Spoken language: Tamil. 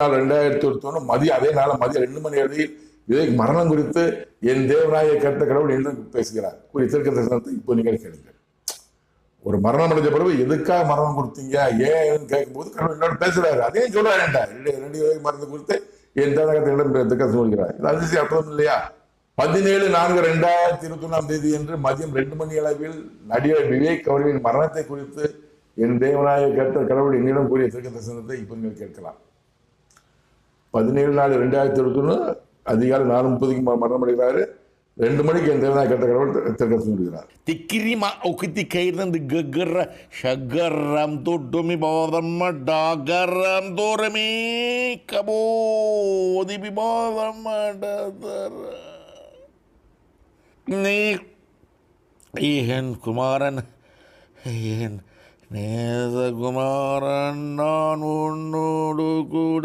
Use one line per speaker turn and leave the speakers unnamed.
நாள் ரெண்டாயிரத்தி ஒருத்தொன்னு மதியம் அதே நாள் மதியம் ரெண்டு மணி அளவில் விவேக் மரணம் குறித்து என் தேவனாய கருத்த கடவுள் என்று பேசுகிறார். கூறிய திருக்க தரிசனத்தை இப்போ நீங்கள் கேளுங்கள். ஒரு மரணம் அடைஞ்ச பிறகு எதுக்காக மரணம் கொடுத்தீங்க? ஏன் கேட்கும்போது கடவுள் என்னோட பேசுறாரு. அதையும் சொல்றாரு ரெண்டு ரெண்டு விவேக் மரணம் குறித்து என் தேவநாயகத்திடம் திருக்க சொல்கிறார். இது அதிசய அர்த்தம் இல்லையா? பதினேழு நான்கு ரெண்டாயிரத்தி இருபத்தி ஒன்றாம் தேதி என்று மதியம் ரெண்டு மணி அளவில் நடிகர் விவேக் அவர்களின் மரணத்தை குறித்து என் தேவனாய கருத்த கடவுள் என்னிடம் கூறிய திருக்க தரிசனத்தை இப்போ நீங்கள் கேட்கலாம். பதினேழு நாலு ரெண்டாயிரத்தி இருபத்தி அதிகாலை நாலு முப்பதுக்கு மரணம் அடைகிறாரு ரெண்டு மணிக்கு என் தேவனாய கட்ட கடவுள் திருக்க சொல்கிறார்.
Tikirima ukiti kairan di gegera shagaram to domi bawdamma dagaram dorami நீ ஏன் குமாரன் ஏன் நேசகுமாரன் நான் உன்னோடு கூட